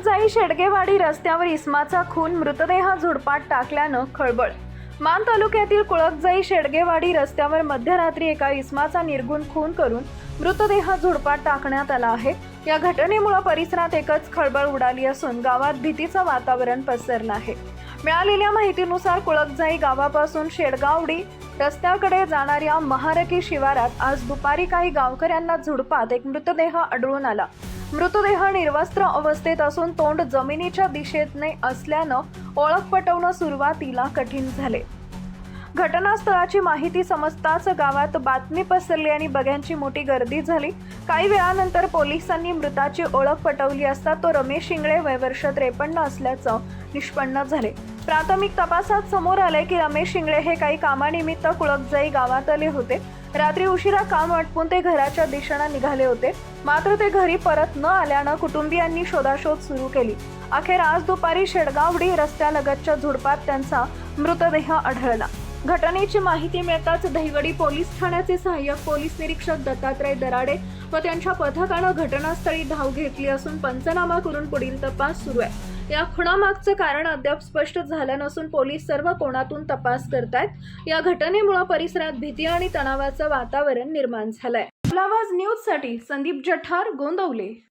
कुळकजाई शेडगेवाडी रस्त्यावर इस्माचा खून मृतदेह झुडपात टाकल्यानं खळबळ. मान तालुक्यातील कुळकजाई शेडगेवाडी रस्त्यावर मध्यरात्री एका इस्माचा निर्गुण खून करून मृतदेह झुडपात टाकण्यात आला आहे. या घटनेमुळे परिसरात एकच खळबळ उडाली असून गावात भीतीचं वातावरण पसरलं आहे. मिळालेल्या माहितीनुसार कुळकझाई गावापासून शेडगावडी रस्त्याकडे जाणाऱ्या महारकी शिवारात आज दुपारी काही गावकऱ्यांना झुडपात एक मृतदेह आढळून आला. मृतदेह निर्वस्त्र अवस्थेत असून तोंड जमिनीच्या दिशेने असल्यानं ओळख पटवणं सुरुवातीला कठीण झाले. घटनास्थळाची माहिती समजताच गावात बातमी पसरली आणि बघ्यांची मोठी गर्दी झाली. काही वेळानंतर पोलिसांनी मृताची ओळख पटवली असता तो रमेश इंगळे वयवर्ष त्रेपन्न असल्याचं निष्पन्न झाले. प्राथमिक तपासात समोर आले की रमेश इंगळे हे काही कामानिमित्त कुळकजाई गावात आले होते. रात्री उशिरा काम आटपून ते घराच्या दिशेनं निघाले होते. मात्र ते घरी परत न आल्यानं कुटुंबियांनी शोधाशोध सुरू केली. अखेर आज दुपारी शेडगावडी रस्त्यालगतच्या झुडपात त्यांचा मृतदेह आढळला. घटनेची माहिती मिळताच दहिवडी पोलीस ठाण्याचे सहाय्यक पोलीस निरीक्षक दत्तात्रय दराडे व त्यांच्या पथकानं घटनास्थळी धाव घेतली असून पंचनामा करून पुढील तपास सुरू आहे. या खुणामागचं कारण अद्याप स्पष्ट झालं नसून पोलीस सर्व कोणातून तपास करतायत. या घटनेमुळे परिसरात भीती आणि तणावाचं वातावरण निर्माण झालंय. न्यूजसाठी संदीप जठार गोंदवले.